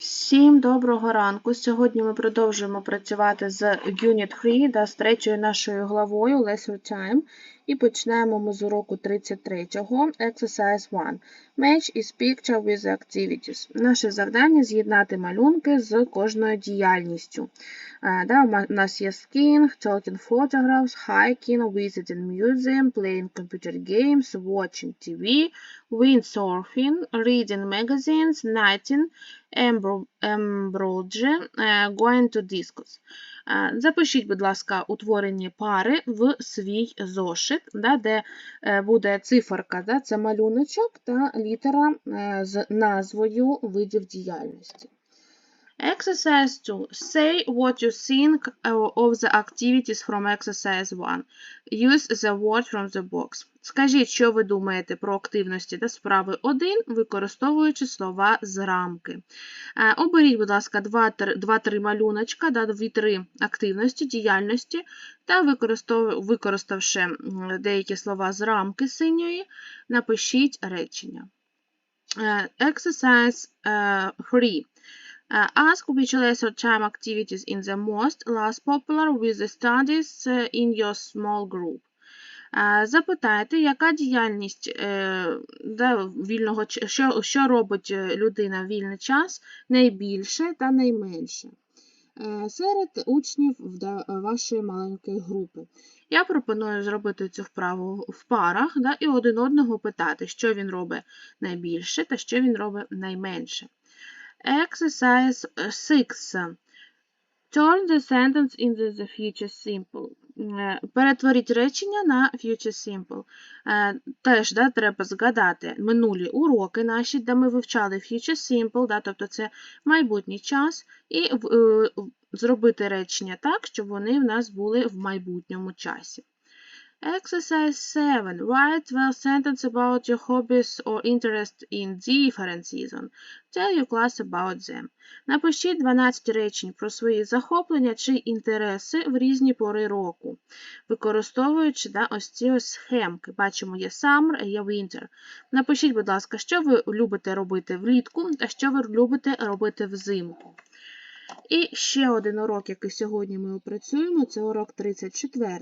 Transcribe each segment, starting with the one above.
Всім доброго ранку! Сьогодні ми продовжуємо працювати з Unit 3, да, з третьою нашою главою Lesser Time. І почнемо ми з уроку 33-го, Exercise 1. Match is picture with activities. Наше завдання з'єднати малюнки з кожною діяльністю. Е, Да, у нас є skiing, talking photographs, hiking, visiting museum, playing computer games, watching TV, windsurfing, reading magazines, knitting, embroidery, е, going to discos. Е, Запишіть, будь ласка, утворені пари в свій зошит, де е, буде циферка, це малюночок та літера е, з назвою видів діяльності. Exercise 2. Say what you think of the activities from exercise 1. Use the word from the box. Скажіть, що ви думаєте про активності та справи 1, використовуючи слова з рамки. Е, Оберіть, будь ласка, 2-3 малюночка, 2-3 активності, діяльності, та використавши деякі слова з рамки синьої, напишіть речення. Е, exercise 3. Uh, ask which leisure time activities in the most last popular with the studies in your small group. Запитайте, яка діяльність да, вільного, що, що робить людина в вільний час найбільше та найменше серед учнів вашої маленької групи. Я пропоную зробити цю вправу в парах да, і один одного питати, що він робить найбільше та що він робить найменше. Exercise 6. Turn the sentence into the future simple. Перетворіть речення на future simple. Теж да, треба згадати минулі уроки наші, де ми вивчали future simple, да, тобто це майбутній час, і е, зробити речення так, щоб вони в нас були в майбутньому часі. Exercise 7. Write 12 sentences about your hobbies or interest in different seasons. Tell your class about them. Напишіть 12 речень про свої захоплення чи інтереси в різні пори року, використовуючи да, ось ці ось схемки. Бачимо, є summer, є winter. Напишіть, будь ласка, що ви любите робити влітку, та що ви любите робити взимку. І ще один урок, який сьогодні ми опрацюємо, це урок 34.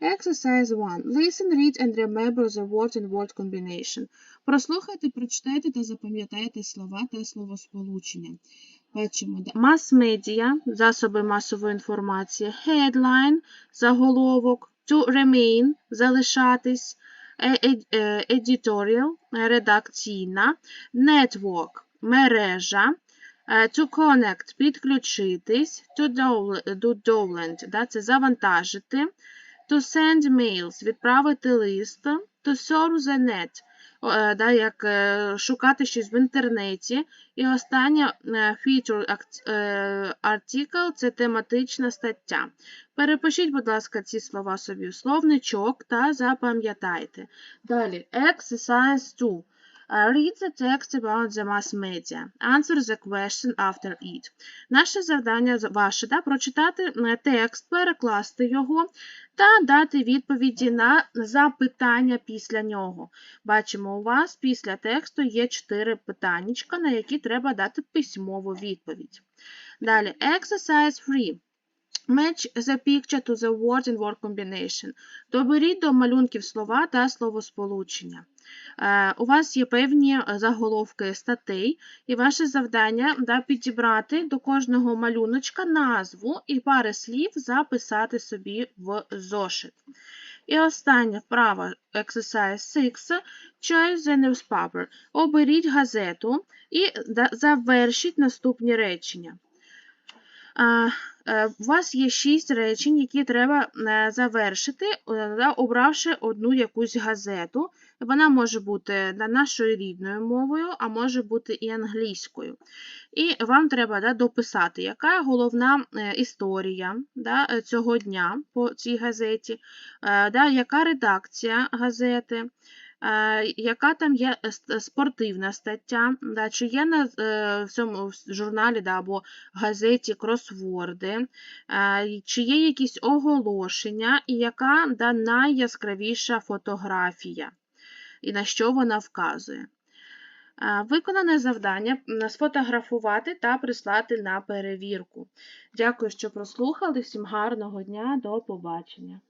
Exercise 1. Listen, read and remember the word and word combination. Прослухайте, прочитайте та запам'ятайте слова та словосполучення. Бачимо, мас-медіа, засоби масової інформації, headline, заголовок, to remain, залишатись, editorial, редакційна, network, мережа, To connect підключитись, to download, да, це завантажити, to send mails відправити лист, to surf the net, да, як шукати щось в інтернеті. І остання feature article це тематична стаття. Перепишіть, будь ласка, ці слова собі в словничок та запам'ятайте. Далі, exercise 2. Read the text about the mass media. Answer the question after it. Наше завдання ваше да, прочитати текст, перекласти його та дати відповіді на запитання після нього. Бачимо, у вас після тексту є 4 питання, на які треба дати письмову відповідь. Далі, exercise 3. Match the picture to the word and word combination. Доберіть до малюнків слова та словосполучення. Е, у вас є певні заголовки статей, і ваше завдання да, підібрати до кожного малюночка назву і пари слів записати собі в зошит. І остання вправа Exercise 6. Choose the newspaper. Оберіть газету і завершіть наступні речення. Е, у вас є шість речень, які треба е, завершити, е, обравши одну якусь газету. Вона може бути нашою рідною мовою, а може бути і англійською. І вам треба да, дописати, яка головна історія да, цього дня по цій газеті, да, яка редакція газети. Яка там є спортивна стаття, да, чи є на в цьому журналі да, або газеті кросворди, чи є якісь оголошення, і яка да, найяскравіша фотографія, і на що вона вказує. Виконане завдання сфотографувати та прислати на перевірку. Дякую, що прослухали. Всім гарного дня, до побачення.